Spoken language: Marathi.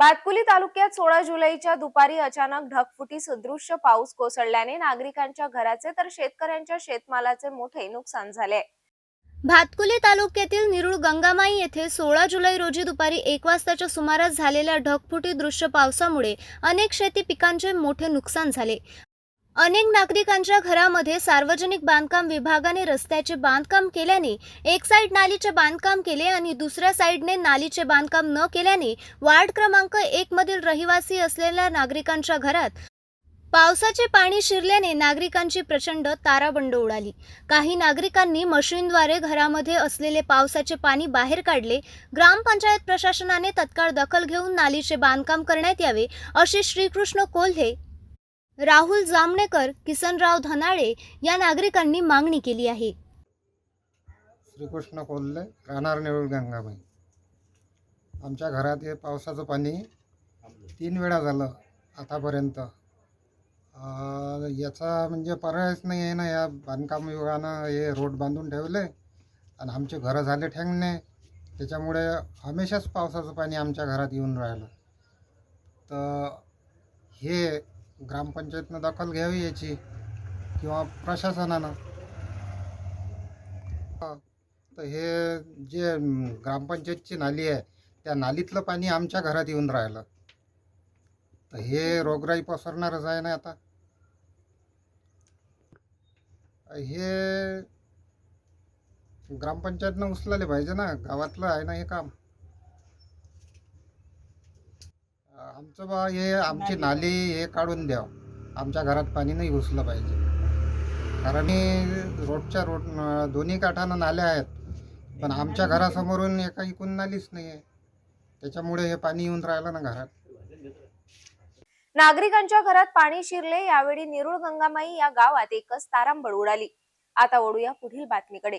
भातकुली तालुक्यात सोळा जुलैच्या दुपारी अचानक ढगफुटी सदृश्य पाऊस कोसळल्याने नागरिकांच्या घराचे तर शेतकऱ्यांच्या शेतमालाचे मोठे नुकसान झाले. भातकुली तालुक्यातील निरुळ गंगामाई येथे सोळा जुलै रोजी दुपारी एक वाजताच्या सुमारास झालेल्या ढगफुटी दृश्य पावसामुळे अनेक शेती पिकांचे मोठे नुकसान झाले. अनेक नागरिकांच्या घरामध्ये सार्वजनिक बांधकाम विभागाने रस्त्याचे बांधकाम केल्याने एक साईड नालीचे बांधकाम केले आणि दुसऱ्या साईडने नालीचे बांधकाम न केल्याने वार्ड क्रमांक एक मधील रहिवासी असलेल्या नागरिकांच्या घरात पावसाचे पाणी शिरल्याने नागरिकांची प्रचंड ताराबंड उडाली. काही नागरिकांनी मशीनद्वारे घरामध्ये असलेले पावसाचे पाणी बाहेर काढले. ग्रामपंचायत प्रशासनाने तत्काळ दखल घेऊन नालीचे बांधकाम करण्यात यावे अशी श्रीकृष्ण कोल्हे राहुल जामणेकर किसनराव धनाळे या नागरिकांनी मागणी केली आहे. श्रीकृष्ण कोल्हे राहणार नेरूळ गंगाबाई. आमच्या घरात हे पावसाचं पाणी तीन वेळा झालं आतापर्यंत. अं, याचा म्हणजे पर्यायच नाही आहे ना या बांधकाम विभागानं हे रोड बांधून ठेवले आणि आमचे घरं झाले ठेंगणे. त्याच्यामुळे हमेशाच पावसाचं पाणी आमच्या घरात येऊन राहिलं. तर हे ग्रामपंचायतनं दखल घ्यावी याची किंवा प्रशासनानं. तर हे जे ग्रामपंचायतची नाली आहे त्या नालीतलं पाणी आमच्या घरात येऊन राहिलं. तर हे रोगराई पसरणारच आहे ना आता. हे ग्रामपंचायतनं उचलले पाहिजे ना गावातलं आहे ना हे काम अं, आमचं बा हे आमची नाली हे काढून द्या. आमच्या घरात पाणी नाही घुसलं पाहिजे. कारण हे रोडच्या रोड दोन्ही काठानं नाल्या आहेत. पण आमच्या घरासमोरून एका इकून नालीच नाही आहे त्याच्यामुळे हे पाणी येऊन राहिलं ना घरात. नागरिकांच्या घरात पाणी शिरले यावेळी निरुळ गंगामाई या गावात एकच तारांबळ उडाली. आता ओढूया पुढील बातमीकडे.